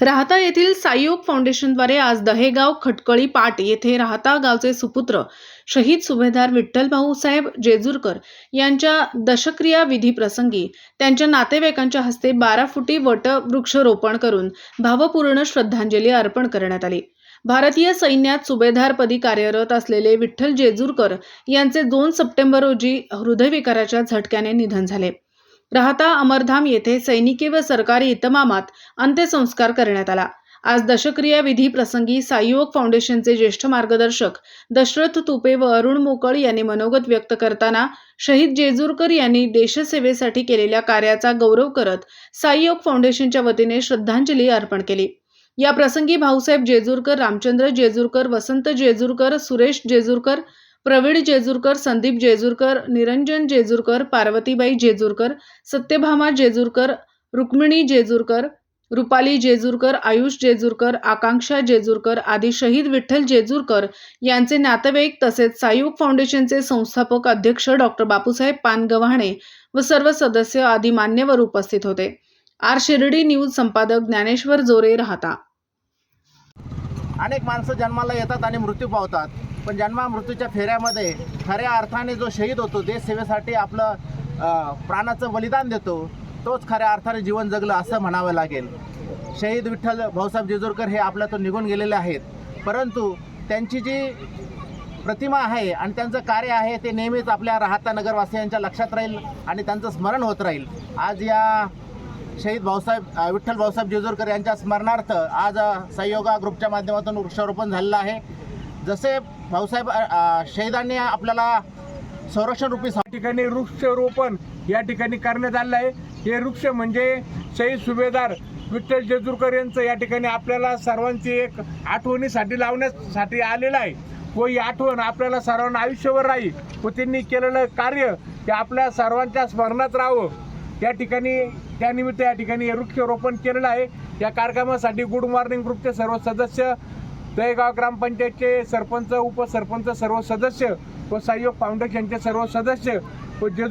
राहता येथील साईयोग फाउंडेशनद्वारे आज दहेगाव खटकळी पाट येथे राहता गावचे सुपुत्र शहीद सुभेदार विठ्ठल भाऊसाहेब जेजूरकर यांच्या दशक्रिया विधी प्रसंगी त्यांच्या नातेवाईकांच्या हस्ते बारा फुटी वट वृक्षरोपण करून भावपूर्ण श्रद्धांजली अर्पण करण्यात आली. भारतीय सैन्यात सुभेदारपदी कार्यरत असलेले विठ्ठल जेजूरकर यांचे दोन सप्टेंबर रोजी हृदयविकाराच्या झटक्याने निधन झाले. राहता अमरधाम येथे सैनिकी व सरकारी इतमामात अंत्यसंस्कार करण्यात आला. आज दशक्रिया विधी प्रसंगी साईयोग फाउंडेशनचे ज्येष्ठ मार्गदर्शक दशरथ तुपे व अरुण मोकळ यांनी मनोगत व्यक्त करताना शहीद जेजूरकर यांनी देशसेवेसाठी केलेल्या कार्याचा गौरव करत साईयोग फाउंडेशनच्या वतीने श्रद्धांजली अर्पण केली. या प्रसंगी भाऊसाहेब जेजूरकर रामचंद्र जेजूरकर वसंत जेजूरकर सुरेश जेजूरकर प्रवीण जेजूरकर संदीप जेजूरकर निरंजन जेजूरकर पार्वतीबाई जेजूरकर सत्यभामा जेजूरकर रुक्मिणी जेजूरकर रुपाली जेजूरकर आयुष जेजूरकर आकांक्षा जेजूरकर आदी शहीद विठ्ठल जेजूरकर यांचे नातेवाईक तसेच सायुग फाउंडेशनचे संस्थापक अध्यक्ष डॉक्टर बापूसाहेब पानगव्हाणे व सर्व सदस्य आदी मान्यवर उपस्थित होते. आर शिर्डी न्यूज संपादक ज्ञानेश्वर जोरे राहता. अनेक माणसं जन्माला येतात आणि मृत्यू पावतात. पण जन्मा मृत्यूच्या फेऱ्यामध्ये खऱ्या अर्थाने जो शहीद होतो देशसेवेसाठी आपलं प्राणाचं बलिदान देतो तोच खऱ्या अर्थाने जीवन जगलं असं म्हणावं लागेल. शहीद विठ्ठल भाऊसाहेब जेजूरकर हे आपल्यातून निघून गेलेले आहेत. परंतु त्यांची जी प्रतिमा आहे आणि त्यांचं कार्य आहे ते नेहमीच आपल्या राहता नगरवासियांच्या लक्षात राहील आणि त्यांचं स्मरण होत राहील. आज या शहीद भाऊसाहेब विठ्ठल भाऊसाहेब जेजूरकर यांच्या स्मरणार्थ आज सहयोगा ग्रुपच्या माध्यमातून वृक्षारोपण झालेलं आहे. जसे भाऊसाहेब शहीदांनी आपल्याला संरक्षण रूपी या ठिकाणी वृक्षरोपण या ठिकाणी करण्यात आलं आहे. हे वृक्ष म्हणजे शहीद सुभेदार विठ्ठल जेजूरकर यांचं या ठिकाणी आपल्याला सर्वांची एक आठवणीसाठी लावण्यासाठी आलेलं आहे. व ही आठवण आपल्याला सर्वांना आयुष्यभर राहील. व त्यांनी केलेलं कार्य ते आपल्या सर्वांच्या स्मरणात राहावं. या ठिकाणी त्यानिमित्त या ठिकाणी हे वृक्षरोपण केलेलं आहे. या कार्यक्रमासाठी गुड मॉर्निंग ग्रुपचे सर्व सदस्य दहेगाव ग्रामपंचायतचे सरपंच उपसरपंच सर्व सदस्य व सहयोग फाउंडेशनचे सर्व सदस्य व जे